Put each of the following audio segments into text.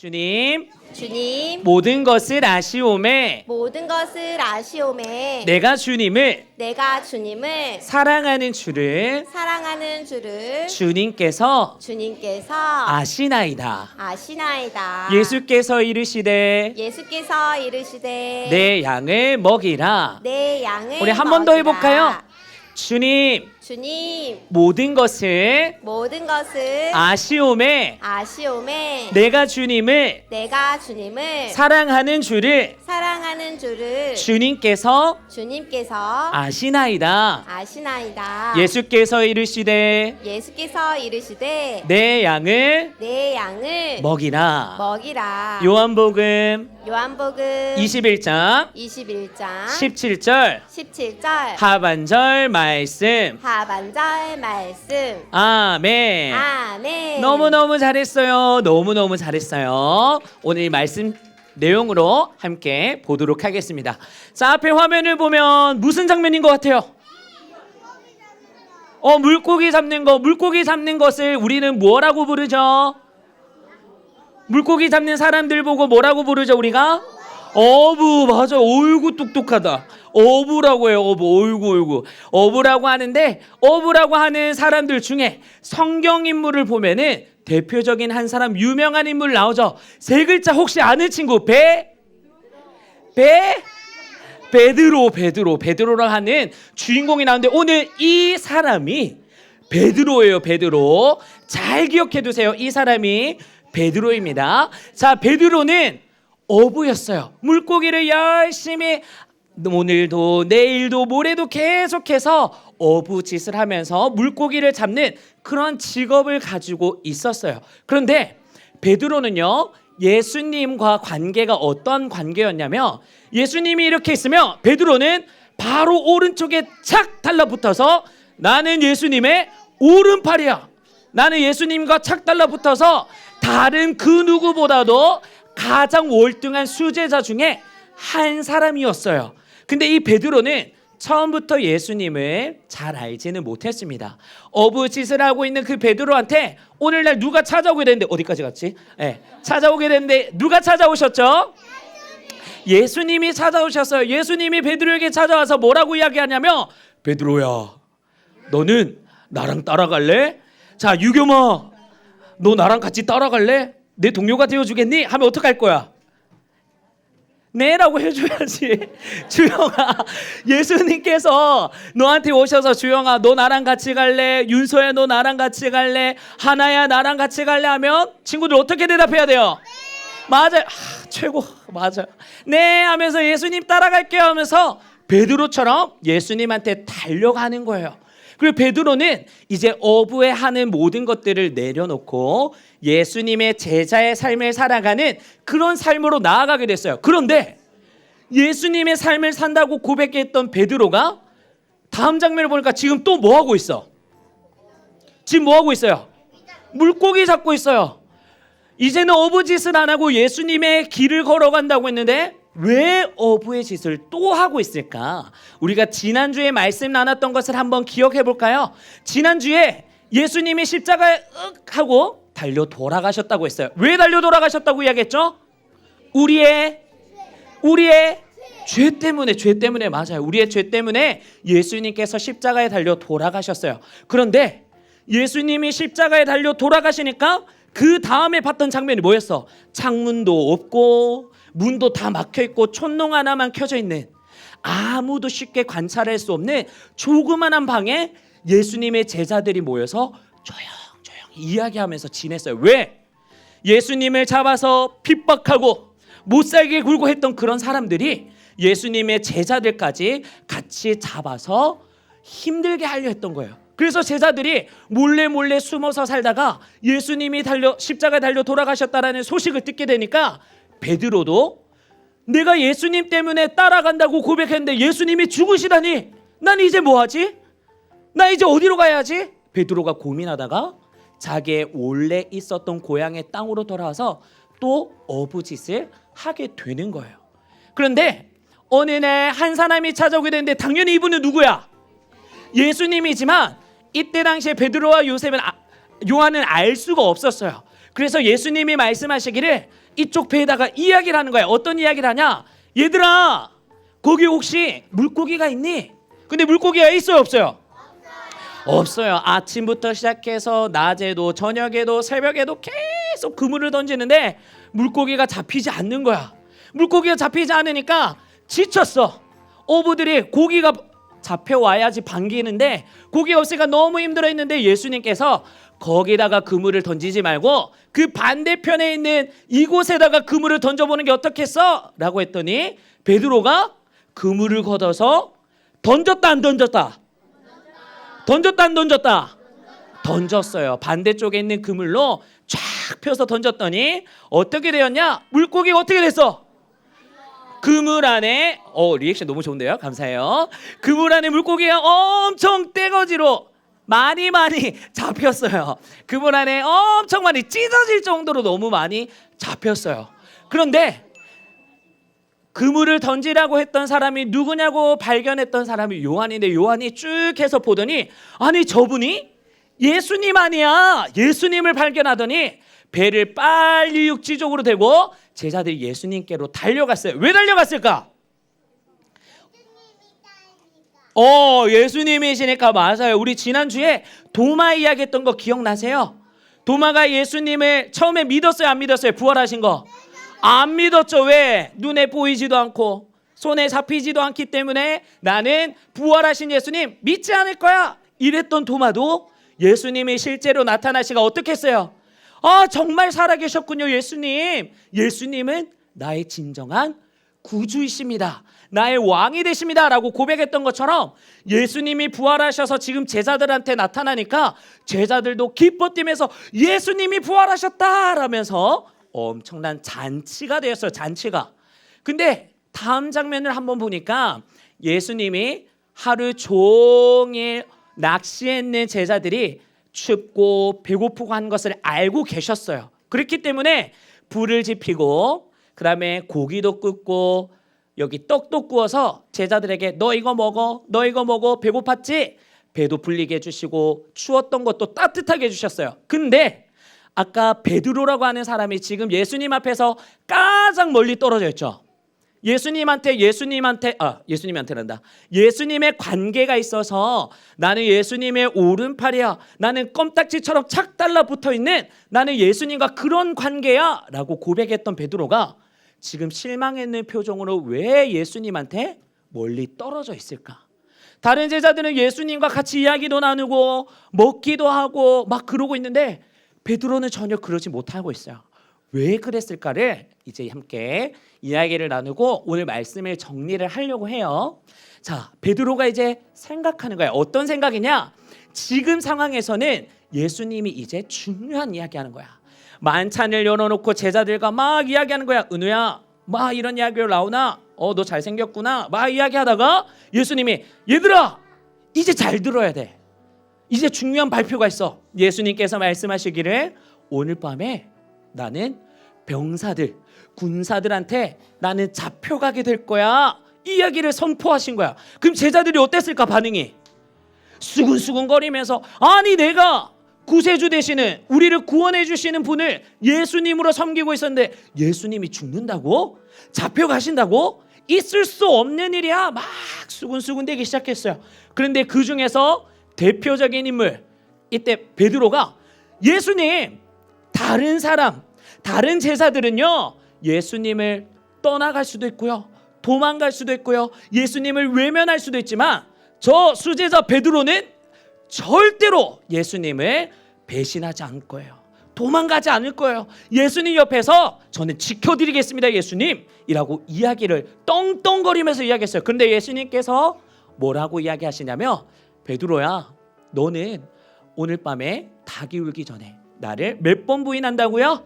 주님 주님 모든 것을 아시오매 모든 것을 아시오매 내가 주님을 내가 주님을 사랑하는 줄을 사랑하는 줄을 주님께서 주님께서 아시나이다. 아시나이다. 예수께서 이르시되 예수께서 이르시되 내 양을 먹이라. 내 양을 우리 한 번 더 먹이라. 해볼까요? 주님 주님 모든 것을 모든 것을 아시오매 아시오매 내가 주님을 내가 주님을 사랑하는 줄을 사랑하는 줄을 주님께서 주님께서 아시나이다. 아시나이다. 예수께서 이르시되 예수께서 이르시되 내 양을 내 양을 먹이라. 먹이라. 요한복음 요한복음 21장 21장 17절 17절 하반절 말씀. 하반절 말씀. 아멘. 아멘. 너무너무 잘했어요. 너무너무 잘했어요. 오늘 이 말씀 내용으로 함께 보도록 하겠습니다. 자, 앞에 화면을 보면 무슨 장면인 것 같아요? 어, 물고기 잡는 거, 물고기 잡는 것을 우리는 뭐라고 부르죠? 물고기 잡는 사람들 보고 뭐라고 부르죠, 우리가? 어부, 맞아. 어이구, 똑똑하다. 어부라고 해요, 어부. 어이구, 어이구. 어부라고 하는데, 어부라고 하는 사람들 중에 성경 인물을 보면은 대표적인 한 사람, 유명한 인물 나오죠. 세 글자 혹시 아는 친구, 배? 배? 베드로, 베드로, 베드로라 하는 주인공이 나오는데 오늘 이 사람이 베드로예요, 베드로. 잘 기억해 두세요. 이 사람이 베드로입니다. 자, 베드로는 어부였어요. 물고기를 열심히 오늘도 내일도 모레도 계속해서 어부 짓을 하면서 물고기를 잡는 그런 직업을 가지고 있었어요. 그런데 베드로는요 예수님과 관계가 어떤 관계였냐면 예수님이 이렇게 있으면 베드로는 바로 오른쪽에 착 달라붙어서 나는 예수님의 오른팔이야. 나는 예수님과 착 달라붙어서 다른 그 누구보다도 가장 월등한 수제자 중에 한 사람이었어요. 근데 이 베드로는 처음부터 예수님을 잘 알지는 못했습니다. 어부짓을 하고 있는 그 베드로한테 오늘날 누가 찾아오게 됐는데 어디까지 갔지? 예, 찾아오게 됐는데 누가 찾아오셨죠? 예수님이 찾아오셨어요. 예수님이 베드로에게 찾아와서 뭐라고 이야기하냐면 베드로야, 너는 나랑 따라갈래? 자, 유겸아, 너 나랑 같이 따라갈래? 내 동료가 되어주겠니? 하면 어떡할 거야? 네라고 해줘야지. 주영아, 예수님께서 너한테 오셔서 주영아, 너 나랑 같이 갈래? 윤서야, 너 나랑 같이 갈래? 하나야, 나랑 같이 갈래? 하면 친구들 어떻게 대답해야 돼요? 맞아요. 아, 최고. 맞아요. 네 하면서 예수님 따라갈게요 하면서 베드로처럼 예수님한테 달려가는 거예요. 그리고 베드로는 이제 어부에 하는 모든 것들을 내려놓고 예수님의 제자의 삶을 살아가는 그런 삶으로 나아가게 됐어요. 그런데 예수님의 삶을 산다고 고백했던 베드로가 다음 장면을 보니까 지금 또 뭐 하고 있어? 지금 뭐 하고 있어요? 물고기 잡고 있어요. 이제는 어부 짓을 안 하고 예수님의 길을 걸어간다고 했는데 왜 어부의 짓을 또 하고 있을까? 우리가 지난주에 말씀 나눴던 것을 한번 기억해 볼까요? 지난주에 예수님이 십자가에 윽 하고 달려 돌아가셨다고 했어요. 왜 달려 돌아가셨다고 이야기했죠? 우리의 우리의 죄 때문에 죄 때문에 맞아요. 우리의 죄 때문에 예수님께서 십자가에 달려 돌아가셨어요. 그런데 예수님이 십자가에 달려 돌아가시니까 그 다음에 봤던 장면이 뭐였어? 창문도 없고 문도 다 막혀 있고 촌농 하나만 켜져 있는 아무도 쉽게 관찰할 수 없는 조그만한 방에 예수님의 제자들이 모여서 조용조용 이야기하면서 지냈어요. 왜? 예수님을 잡아서 핍박하고 못 살게 굴고 했던 그런 사람들이 예수님의 제자들까지 같이 잡아서 힘들게 하려 했던 거예요. 그래서 제자들이 몰래 몰래 숨어서 살다가 예수님이 달려 십자가에 달려 돌아가셨다라는 소식을 듣게 되니까 베드로도 내가 예수님 때문에 따라간다고 고백했는데 예수님이 죽으시다니 난 이제 뭐 하지? 나 이제 어디로 가야지? 베드로가 고민하다가 자기의 원래 있었던 고향의 땅으로 돌아와서 또 어부짓을 하게 되는 거예요. 그런데 어느 날 한 사람이 찾아오게 되는데 당연히 이분은 누구야? 예수님이지만 이때 당시에 베드로와 요셉은 아, 요한은 알 수가 없었어요. 그래서 예수님이 말씀하시기를 이쪽 배에다가 이야기를 하는 거야. 어떤 이야기를 하냐? 얘들아, 거기 혹시 물고기가 있니? 근데 물고기가 있어요, 없어요? 없어요. 아침부터 시작해서 낮에도 저녁에도 새벽에도 계속 그물을 던지는데 물고기가 잡히지 않는 거야. 물고기가 잡히지 않으니까 지쳤어. 어부들이 고기가 잡혀와야지 반기는데 고기가 없으니까 너무 힘들어 했는데 예수님께서 거기다가 그물을 던지지 말고 그 반대편에 있는 이곳에다가 그물을 던져보는 게 어떻겠어? 라고 했더니 베드로가 그물을 걷어서 던졌다 안 던졌다? 던졌다 안 던졌다? 던졌어요. 반대쪽에 있는 그물로 쫙 펴서 던졌더니 어떻게 되었냐? 물고기가 어떻게 됐어? 그물 안에 어 리액션 너무 좋은데요. 감사해요. 그물 안에 물고기가 엄청 떼거지로 많이 많이 잡혔어요. 그물 안에 엄청 많이 찢어질 정도로 너무 많이 잡혔어요. 그런데 그물을 던지라고 했던 사람이 누구냐고 발견했던 사람이 요한인데 요한이 쭉 해서 보더니 아니 저분이 예수님 아니야 예수님을 발견하더니 배를 빨리 육지 쪽으로 대고 제자들이 예수님께로 달려갔어요 왜 달려갔을까? 어 예수님이시니까 맞아요 우리 지난주에 도마 이야기했던 거 기억나세요? 도마가 예수님을 처음에 믿었어요 안 믿었어요 부활하신 거 안 믿었죠. 왜? 눈에 보이지도 않고 손에 잡히지도 않기 때문에 나는 부활하신 예수님 믿지 않을 거야. 이랬던 도마도 예수님이 실제로 나타나시가 어떻게 했어요? 아, 정말 살아계셨군요, 예수님. 예수님은 나의 진정한 구주이십니다. 나의 왕이 되십니다. 라고 고백했던 것처럼 예수님이 부활하셔서 지금 제자들한테 나타나니까 제자들도 기뻐 뛰면서 예수님이 부활하셨다! 라면서 엄청난 잔치가 되었어요. 잔치가. 근데 다음 장면을 한번 보니까 예수님이 하루 종일 낚시했는 제자들이 춥고 배고프고 한 것을 알고 계셨어요. 그렇기 때문에 불을 지피고 그다음에 고기도 굽고 여기 떡도 구워서 제자들에게 너 이거 먹어, 너 이거 먹어, 배고팠지? 배도 불리게 해주시고 추웠던 것도 따뜻하게 해주셨어요. 근데 아까 베드로라고 하는 사람이 지금 예수님 앞에서 가장 멀리 떨어져 있죠. 예수님한테 예수님한테 아 예수님한테란다. 예수님의 관계가 있어서 나는 예수님의 오른팔이야. 나는 껌딱지처럼 착 달라붙어 있는 나는 예수님과 그런 관계야라고 고백했던 베드로가 지금 실망했는 표정으로 왜 예수님한테 멀리 떨어져 있을까? 다른 제자들은 예수님과 같이 이야기도 나누고 먹기도 하고 막 그러고 있는데 베드로는 전혀 그러지 못하고 있어요. 왜 그랬을까를 이제 함께 이야기를 나누고 오늘 말씀을 정리를 하려고 해요. 자, 베드로가 이제 생각하는 거야. 어떤 생각이냐? 지금 상황에서는 예수님이 이제 중요한 이야기하는 거야. 만찬을 열어놓고 제자들과 막 이야기하는 거야. 은우야, 막 이런 이야기로 나오나? 어, 너 잘생겼구나. 막 이야기하다가 예수님이 얘들아, 이제 잘 들어야 돼. 이제 중요한 발표가 있어. 예수님께서 말씀하시기를 오늘 밤에 나는 병사들, 군사들한테 나는 잡혀가게 될 거야. 이 이야기를 선포하신 거야. 그럼 제자들이 어땠을까 반응이? 수근수근거리면서 아니 내가 구세주 되시는 우리를 구원해 주시는 분을 예수님으로 섬기고 있었는데 예수님이 죽는다고? 잡혀가신다고? 있을 수 없는 일이야. 막 수근수근대기 시작했어요. 그런데 그 중에서 대표적인 인물 이때 베드로가 예수님 다른 사람 다른 제자들은요 예수님을 떠나갈 수도 있고요 도망갈 수도 있고요 예수님을 외면할 수도 있지만 저 수제자 베드로는 절대로 예수님을 배신하지 않을 거예요. 도망가지 않을 거예요. 예수님 옆에서 저는 지켜드리겠습니다 예수님 이라고 이야기를 떵떵거리면서 이야기했어요. 그런데 예수님께서 뭐라고 이야기하시냐면 베드로야, 너는 오늘 밤에 닭이 울기 전에 나를 몇 번 부인한다고요?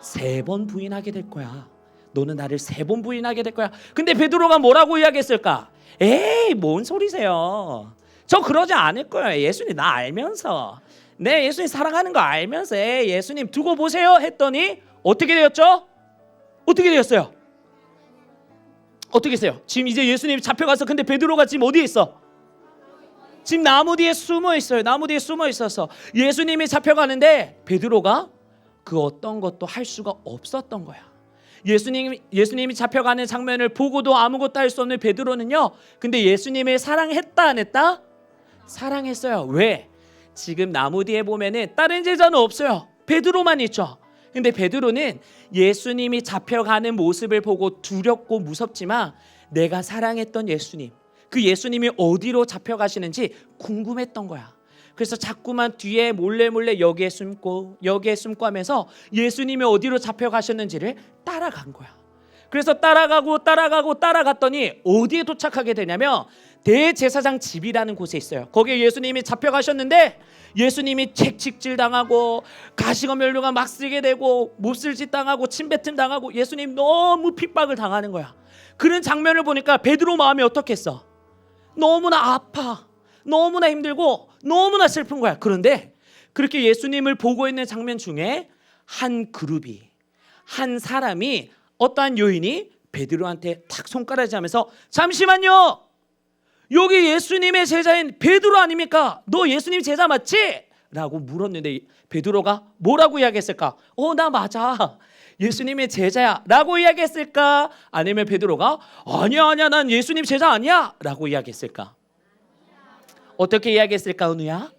세 번 부인하게 될 거야. 너는 나를 세 번 부인하게 될 거야. 근데 베드로가 뭐라고 이야기했을까? 에이, 뭔 소리세요? 저 그러지 않을 거예요. 예수님 나 알면서. 네, 예수님 사랑하는 거 알면서 에이, 예수님 두고 보세요 했더니 어떻게 되었죠? 어떻게 되었어요? 어떻게 했어요? 지금 이제 예수님 잡혀가서 근데 베드로가 지금 어디에 있어? 지금 나무 뒤에 숨어 있어요. 나무 뒤에 숨어 있어서 예수님이 잡혀가는데 베드로가 그 어떤 것도 할 수가 없었던 거야. 예수님 예수님이 잡혀가는 장면을 보고도 아무것도 할 수 없는 베드로는요. 근데 예수님을 사랑했다 안 했다? 사랑했어요. 왜? 지금 나무 뒤에 보면은 다른 제자는 없어요. 베드로만 있죠. 근데 베드로는 예수님이 잡혀가는 모습을 보고 두렵고 무섭지만 내가 사랑했던 예수님, 그 예수님이 어디로 잡혀가시는지 궁금했던 거야. 그래서 자꾸만 뒤에 몰래 몰래 여기에 숨고 여기에 숨고 하면서 예수님이 어디로 잡혀가셨는지를 따라간 거야. 그래서 따라가고 따라가고 따라갔더니 어디에 도착하게 되냐면 대제사장 집이라는 곳에 있어요. 거기에 예수님이 잡혀가셨는데 예수님이 책찍질 당하고 가시거멸류가 막 쓰게 되고 몹쓸짓 당하고 침뱉음 당하고 예수님 너무 핍박을 당하는 거야. 그런 장면을 보니까 베드로 마음이 어떻겠어? 너무나 아파. 너무나 힘들고 너무나 슬픈 거야. 그런데 그렇게 예수님을 보고 있는 장면 중에 한 그룹이 한 사람이 어떠한 요인이 베드로한테 탁 손가락질 하면서 잠시만요. 여기 예수님의 제자인 베드로 아닙니까? 너 예수님 제자 맞지? 라고 물었는데 베드로가 뭐라고 이야기했을까? 어, 나 맞아. 예수님의 제자야. 라고 이야기했을까? 아니면 베드로가 아니야, 아니야. 난 예수님 제자 아니야. 라고 이야기했을까? 어떻게 이야기했을까, 은우야?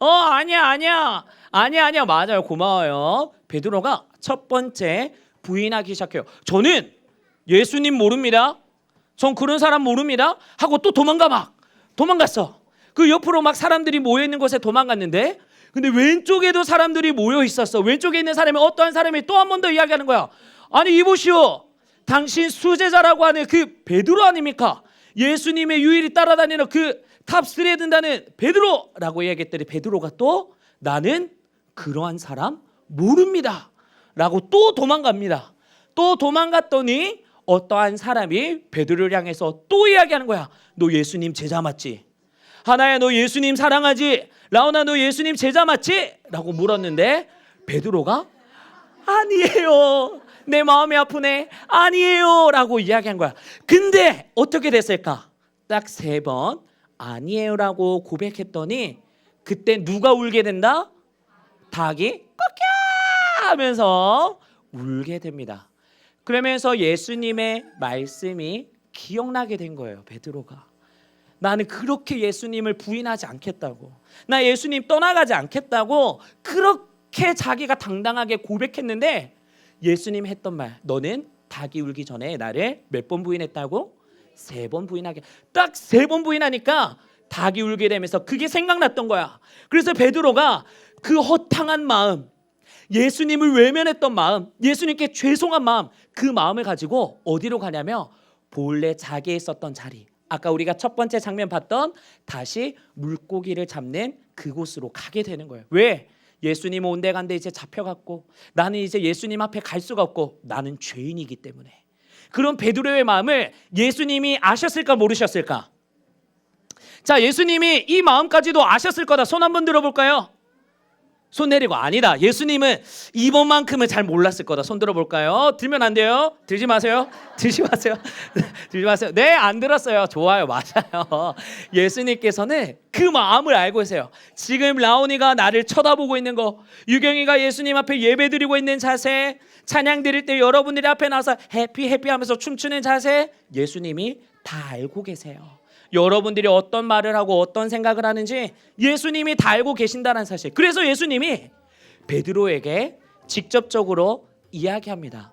어, 아니야, 아니야. 아니야, 아니야. 맞아요. 고마워요. 베드로가 첫 번째 부인하기 시작해요. 저는 예수님 모릅니다. 전 그런 사람 모릅니다. 하고 또 도망가 막 도망갔어. 그 옆으로 막 사람들이 모여 있는 곳에 도망갔는데 근데 왼쪽에도 사람들이 모여 있었어. 왼쪽에 있는 사람이 어떠한 사람이 또 한 번 더 이야기하는 거야. 아니 이보시오. 당신 수제자라고 하는 그 베드로 아닙니까? 예수님의 유일히 따라다니는 그 탑3에 든다는 베드로라고 이야기했더니 베드로가 또 나는 그러한 사람 모릅니다. 라고 또 도망갑니다. 또 도망갔더니 어떠한 사람이 베드로를 향해서 또 이야기하는 거야. 너 예수님 제자 맞지? 하나야 너 예수님 사랑하지? 라오나 너 예수님 제자 맞지? 라고 물었는데 베드로가 아니에요. 내 마음이 아프네. 아니에요. 라고 이야기한 거야. 근데 어떻게 됐을까? 딱 세 번 아니에요. 라고 고백했더니 그때 누가 울게 된다? 닭이 꺾여 하면서 울게 됩니다. 그러면서 예수님의 말씀이 기억나게 된 거예요. 베드로가. 나는 그렇게 예수님을 부인하지 않겠다고. 나 예수님 떠나가지 않겠다고 그렇게 자기가 당당하게 고백했는데 예수님 했던 말 너는 닭이 울기 전에 나를 몇 번 부인했다고? 세 번 부인하게. 딱 세 번 부인하니까 닭이 울게 되면서 그게 생각났던 거야. 그래서 베드로가 그 허탕한 마음 예수님을 외면했던 마음, 예수님께 죄송한 마음, 그 마음을 가지고 어디로 가냐면 본래 자기에 있었던 자리. 아까 우리가 첫 번째 장면 봤던 다시 물고기를 잡는 그곳으로 가게 되는 거예요. 왜? 예수님 온데 간데 이제 잡혀갔고 나는 이제 예수님 앞에 갈 수가 없고 나는 죄인이기 때문에 그런 베드로의 마음을 예수님이 아셨을까 모르셨을까? 자, 예수님이 이 마음까지도 아셨을 거다. 손 한번 들어볼까요? 손 내리고 아니다. 예수님은 이번만큼은 잘 몰랐을 거다. 손 들어 볼까요? 들면 안 돼요. 들지 마세요. 들지 마세요. 들지 마세요. 네, 안 들었어요. 좋아요. 맞아요. 예수님께서는 그 마음을 알고 계세요. 지금 라온이가 나를 쳐다보고 있는 거, 유경이가 예수님 앞에 예배 드리고 있는 자세, 찬양 드릴 때 여러분들이 앞에 나서 해피 해피 하면서 춤추는 자세, 예수님이 다 알고 계세요. 여러분들이 어떤 말을 하고 어떤 생각을 하는지 예수님이 다 알고 계신다는 사실. 그래서 예수님이 베드로에게 직접적으로 이야기합니다.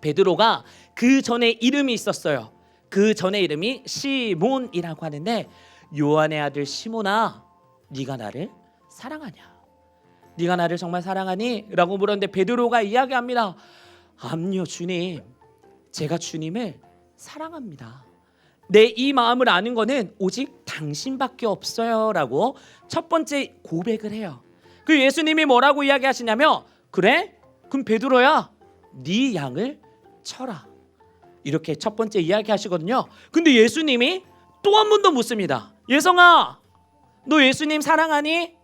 베드로가 그 전에 이름이 있었어요. 그 전에 이름이 시몬이라고 하는데 요한의 아들 시몬아, 네가 나를 사랑하냐? 네가 나를 정말 사랑하니? 라고 물었는데 베드로가 이야기합니다. 암요 주님, 제가 주님을 사랑합니다. 내 이 마음을 아는 거는 오직 당신밖에 없어요라고 첫 번째 고백을 해요. 그 예수님이 뭐라고 이야기하시냐면 그래? 그럼 베드로야, 네 양을 쳐라. 이렇게 첫 번째 이야기하시거든요. 근데 예수님이 또 한 번 더 묻습니다. 예성아, 너 예수님 사랑하니?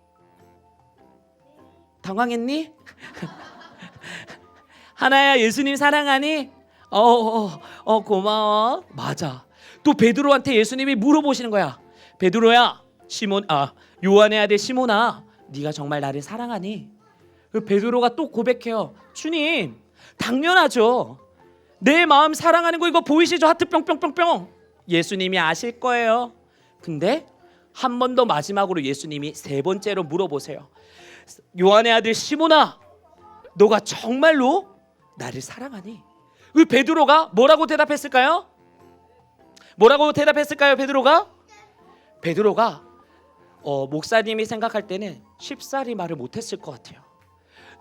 당황했니? 하나야 예수님 사랑하니? 어, 어, 어 고마워. 맞아. 또 베드로한테 예수님이 물어보시는 거야. 베드로야, 시몬 아 요한의 아들 시몬아, 네가 정말 나를 사랑하니? 그 베드로가 또 고백해요. 주님, 당연하죠. 내 마음 사랑하는 거 이거 보이시죠? 하트 뿅뿅뿅뿅. 예수님이 아실 거예요. 근데 한 번 더 마지막으로 예수님이 세 번째로 물어보세요. 요한의 아들 시몬아, 너가 정말로 나를 사랑하니? 그 베드로가 뭐라고 대답했을까요? 뭐라고 대답했을까요, 베드로가? 베드로가 어, 목사님이 생각할 때는 쉽사리 말을 못했을 것 같아요.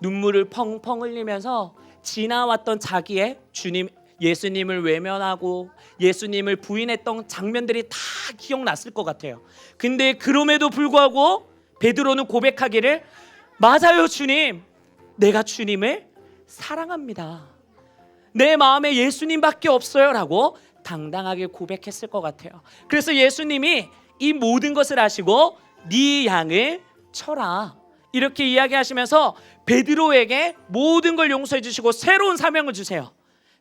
눈물을 펑펑 흘리면서 지나왔던 자기의 주님 예수님을 외면하고 예수님을 부인했던 장면들이 다 기억났을 것 같아요. 근데 그럼에도 불구하고 베드로는 고백하기를 맞아요, 주님. 내가 주님을 사랑합니다. 내 마음에 예수님밖에 없어요라고 당당하게 고백했을 것 같아요. 그래서 예수님이 이 모든 것을 아시고 네 양을 쳐라 이렇게 이야기하시면서 베드로에게 모든 걸 용서해 주시고 새로운 사명을 주세요.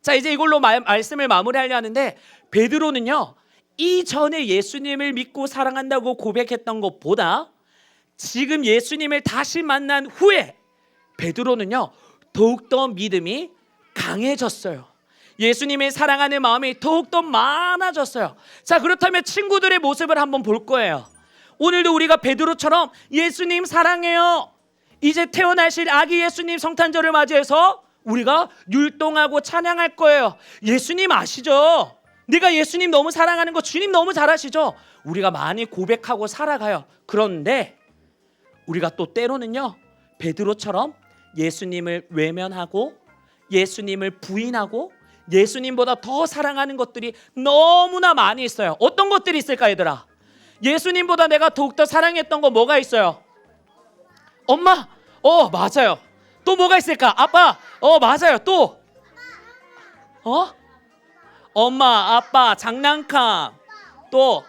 자 이제 이걸로 말, 말씀을 마무리하려 하는데 베드로는요 이전에 예수님을 믿고 사랑한다고 고백했던 것보다 지금 예수님을 다시 만난 후에 베드로는요 더욱더 믿음이 강해졌어요. 예수님의 사랑하는 마음이 더욱더 많아졌어요. 자 그렇다면 친구들의 모습을 한번 볼 거예요. 오늘도 우리가 베드로처럼 예수님 사랑해요. 이제 태어나실 아기 예수님 성탄절을 맞이해서 우리가 율동하고 찬양할 거예요. 예수님 아시죠? 내가 예수님 너무 사랑하는 거 주님 너무 잘 아시죠? 우리가 많이 고백하고 살아가요. 그런데 우리가 또 때로는요 베드로처럼 예수님을 외면하고 예수님을 부인하고 예수님보다 더 사랑하는 것들이 너무나 많이 있어요. 어떤 것들이 있을까 얘들아? 예수님보다 내가 더욱더 사랑했던 거 뭐가 있어요? 엄마, 어 맞아요. 또 뭐가 있을까? 아빠, 어 맞아요. 또 어? 엄마, 아빠, 장난감, 또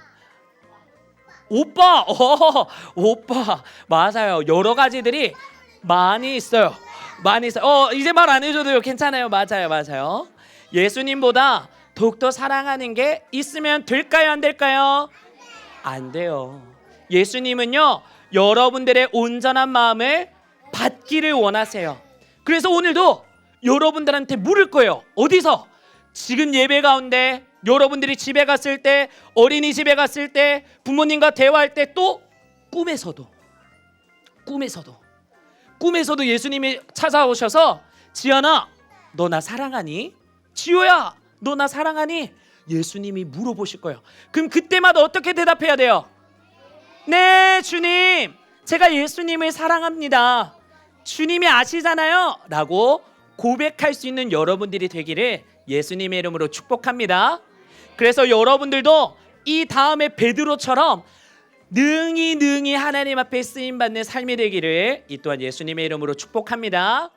오빠, 어 오빠 맞아요. 여러 가지들이 많이 있어요. 많이 있어요. 어 이제 말 안 해줘도요. 괜찮아요. 맞아요, 맞아요. 예수님보다 더욱더 사랑하는 게 있으면 될까요, 안 될까요? 안 돼요. 예수님은요, 여러분들의 온전한 마음을 받기를 원하세요. 그래서 오늘도 여러분들한테 물을 거예요. 어디서? 지금 예배 가운데 여러분들이 집에 갔을 때, 어린이집에 갔을 때, 부모님과 대화할 때 또 꿈에서도 꿈에서도 꿈에서도 예수님이 찾아오셔서 지연아, 너 나 사랑하니? 지호야, 너 나 사랑하니? 예수님이 물어보실 거예요. 그럼 그때마다 어떻게 대답해야 돼요? 네, 주님. 제가 예수님을 사랑합니다. 주님이 아시잖아요. 라고 고백할 수 있는 여러분들이 되기를 예수님의 이름으로 축복합니다. 그래서 여러분들도 이 다음에 베드로처럼 능히 능히 하나님 앞에 쓰임 받는 삶이 되기를 이 또한 예수님의 이름으로 축복합니다.